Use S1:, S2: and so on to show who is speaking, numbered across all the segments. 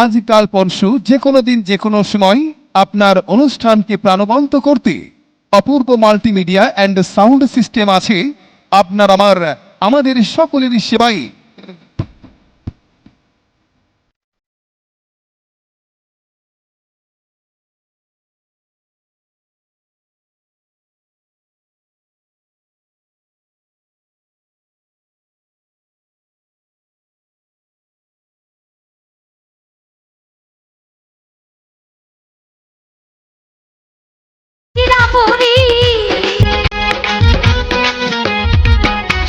S1: আজ কাল পরশু যে কোনো দিন, যে কোনো সময় আপনার অনুষ্ঠানকে প্রাণবন্ত করতে Apurba multimedia and sound system আছে। আপনার, আমার, আমাদের সকলেরই সেবায়
S2: চিরাপুরি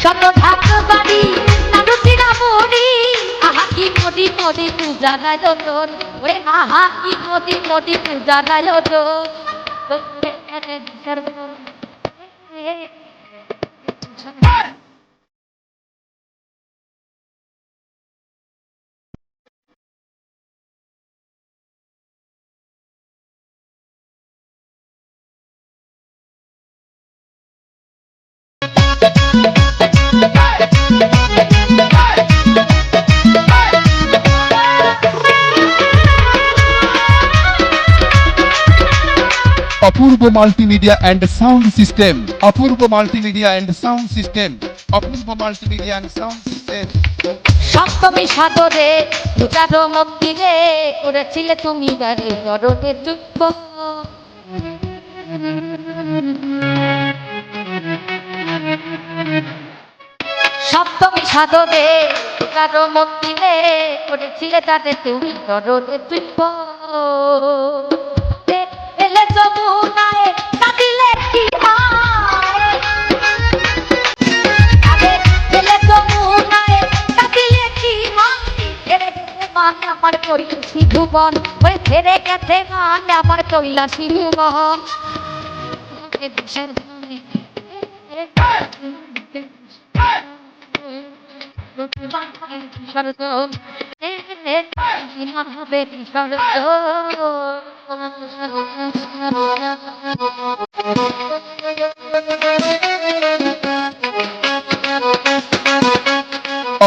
S2: শত ঢাক বাড়ি নানু চিরাপুরি আহা কি মোদি মোদি পূজা গাইল তোর ওরে আহা কি মোদি মোদি পূজা গাইল তোর
S1: Apurba multimedia and sound system Apurba multimedia and sound system Apurba multimedia and sound system
S2: সপ্তমী সাগরে দুটারো মন্দিরে করেছিলে তুমি বারে জড়নের দুঃখ সাগরে দুটারো মন্দিরে করেছিলে তাদের তুমি হয় হয়? গেছে মান আমার মান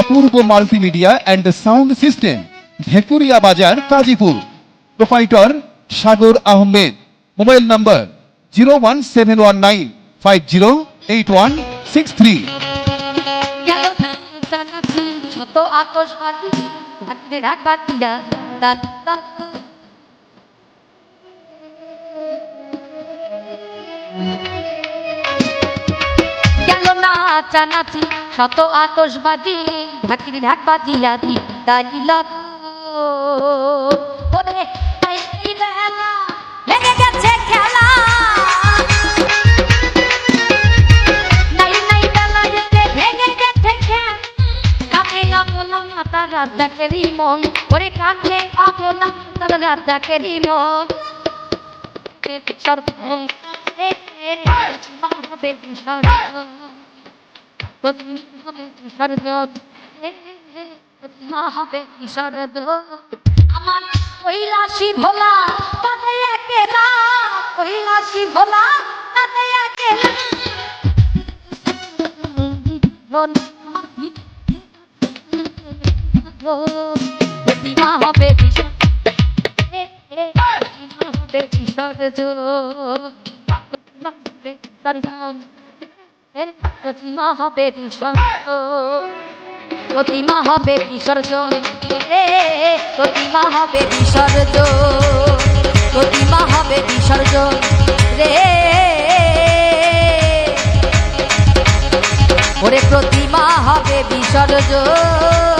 S1: Apurba multimedia and sound system, Bhekuria বাজার, Kazipur. Proprietor, Sagar Ahmed. Mobile number zero one seven one nine five zero eight one six three.
S2: শত আতশবাজি হাতে রাখ বাতিরা দাঁত দাঁত গেল না জানাচ্ছি শত আতসবাদী ঢাকির ঢাক বাজিয়া মন সর্বম এ এ হবে সর্বম সর্বম এ এ হবে সর্বম আমার কৈলাসী ভোলা, তাতে একেলা কৈলাসী ভোলা, তাতে একেলা প্রতিমা প্রতিমা হবে প্রতিমা হবে বিসর্জন রে প্রতিমা হবে বিসর্জন প্রতিমা হবে বিসর্জন রে ওরে প্রতিমা হবে বিসর্জন